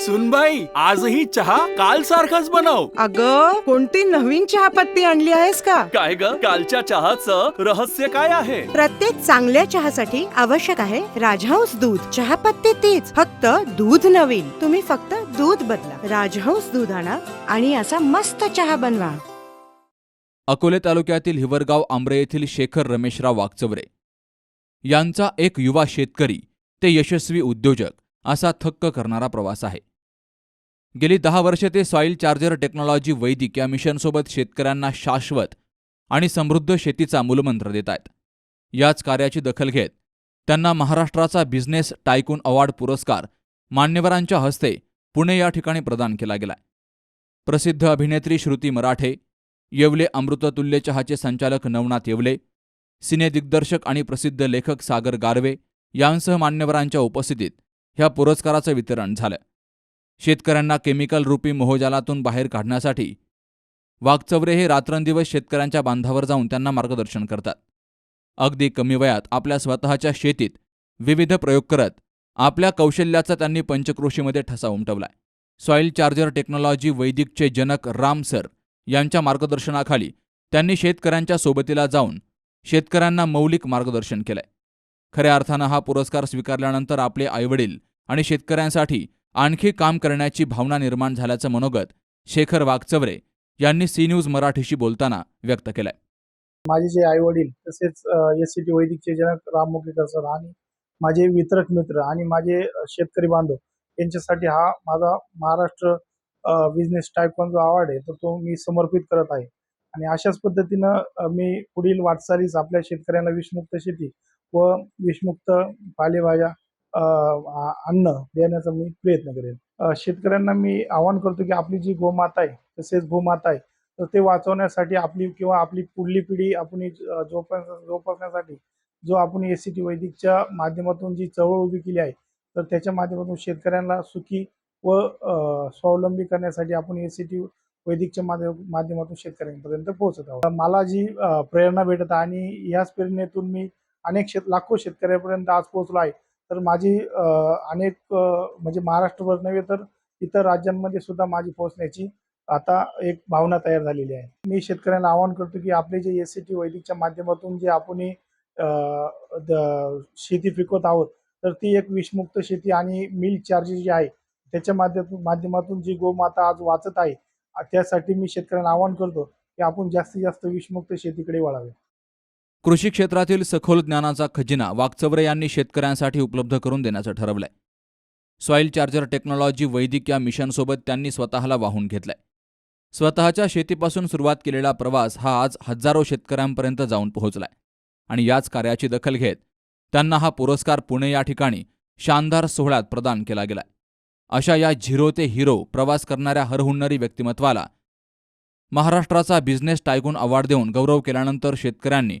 सुनबाई आजही चहा काल सारखाच बनव. अग कोणती नवीन चहापत्ती आणली आहेस का? काय ग? कालच्या चहाचं रहस्य काय आहे? प्रत्येक चांगल्या चहासाठी आवश्यक आहे राजहंस दूध. चहापत्ती तीच फक्त दूध नवीन. तुम्ही फक्त दूध बदला. राजहंस दूध आणा आणि असा मस्त चहा बनवा. अकोले तालुक्यातील हिवरगाव आंब्रे येथील शेखर रमेशराव वागचवरे यांचा एक युवा शेतकरी ते यशस्वी उद्योजक असा थक्क करणारा प्रवास आहे. गेली दहा वर्षे ते सॉईल चार्जर टेक्नॉलॉजी वैदिक या मिशनसोबत शेतकऱ्यांना शाश्वत आणि समृद्ध शेतीचा मूलमंत्र देत आहेत. याच कार्याची दखल घेत त्यांना महाराष्ट्राचा बिझनेस टायकून अवॉर्ड पुरस्कार मान्यवरांच्या हस्ते पुणे या ठिकाणी प्रदान केला गेलाय. प्रसिद्ध अभिनेत्री श्रुती मराठे येवले अमृततुल्य चहाचे संचालक नवनाथ येवले सिनेदिग्दर्शक आणि प्रसिद्ध लेखक सागर गारवे यांसह मान्यवरांच्या उपस्थितीत ह्या पुरस्काराचं वितरण झालं. शेतकऱ्यांना केमिकल रूपी मोहजालातून बाहेर काढण्यासाठी. वाघचवरे हे रात्रंदिवस शेतकऱ्यांच्या बांधावर जाऊन त्यांना मार्गदर्शन करतात. अगदी कमी वयात आपल्या स्वतःच्या शेतीत विविध प्रयोग करत आपल्या कौशल्याचा त्यांनी पंचक्रोशीमध्ये ठसा उमटवलाय. सॉईल चार्जर टेक्नॉलॉजी वैदिकचे जनक राम सर यांच्या मार्गदर्शनाखाली त्यांनी शेतकऱ्यांच्या सोबतीला जाऊन शेतकऱ्यांना मौलिक मार्गदर्शन केलंय. खऱ्या अर्थानं हा पुरस्कार स्वीकारल्यानंतर आपले आईवडील आणि शेतकऱ्यांसाठी आणखी काम करण्याची भावना निर्माण झाल्याचं मनोगत शेखर वाघचवरे यांनी सी न्यूज मराठीशी बोलताना व्यक्त केलंय. माझे जे आई वडील तसेच एस सी टी वैदिकचे जनक राम मुकेकर सर आणि माझे वितरक मित्र आणि माझे शेतकरी बांधव यांच्यासाठी हा माझा महाराष्ट्र बिझनेस टायकॉन जो अवॉर्ड आहे. तर तो मी समर्पित करत आहे. आणि अशाच पद्धतीनं मी पुढील वाटचालीस आपल्या शेतकऱ्यांना विषमुक्त शेती व विषमुक्त पालेभाज्या अन्न देण्याचा मी प्रयत्न करेन. शेतकऱ्यांना मी आवाहन करतो की आपली जी गोमाता आहे तसेच गोमाता आहे तर ते वाचवण्यासाठी आपली किंवा आपली पुढली पिढी आपण जोपास जोपासण्यासाठी जो आपण एस सी टी वैदिकच्या माध्यमातून जी चळवळ उभी केली आहे तर त्याच्या माध्यमातून शेतकऱ्यांना सुखी व स्वावलंबी करण्यासाठी आपण एस सी टी वैदिकच्या माध्य माध्यमातून शेतकऱ्यांपर्यंत पोहोचत आहोत. मला जी प्रेरणा भेटत आहे आणि याच प्रेरणेतून मी अनेक शेत लाखो शेतकऱ्यांपर्यंत आज पोहोचलो आहे. तर माझी अनेक म्हणजे महाराष्ट्रभर नव्हे तर इतर राज्यांमध्ये सुद्धा माझी पोहोचण्याची आता एक भावना तयार झालेली आहे. मी शेतकऱ्यांना आवाहन करतो की आपले जे एस सी टी वैदिकच्या माध्यमातून जे आपण शेती पिकवत आहोत तर ती एक विषमुक्त शेती आणि मिल्क चार्जेस जी आहे त्याच्या माध्यमातून माध्यमातून जी गोमाता आज वाचत आहे त्यासाठी मी शेतकऱ्यांना आवाहन करतो की आपण जास्तीत जास्त विषमुक्त शेतीकडे वळावे. कृषी क्षेत्रातील सखोल ज्ञानाचा खजिना वागचवरे यांनी शेतकऱ्यांसाठी उपलब्ध करून देण्याचं ठरवलंय. सॉईल चार्जर टेक्नॉलॉजी वैदिक या मिशनसोबत त्यांनी स्वतःला वाहून घेतलंय. स्वतःच्या शेतीपासून सुरुवात केलेला प्रवास हा आज हजारो शेतकऱ्यांपर्यंत जाऊन पोहोचलाय. आणि याच कार्याची दखल घेत त्यांना हा पुरस्कार पुणे या ठिकाणी शानदार सोहळ्यात प्रदान केला गेलाय. अशा या झिरो ते हिरो प्रवास करणाऱ्या हरहुन्नरी व्यक्तिमत्वाला महाराष्ट्राचा बिझनेस टायगून अवॉर्ड देऊन गौरव केल्यानंतर शेतकऱ्यांनी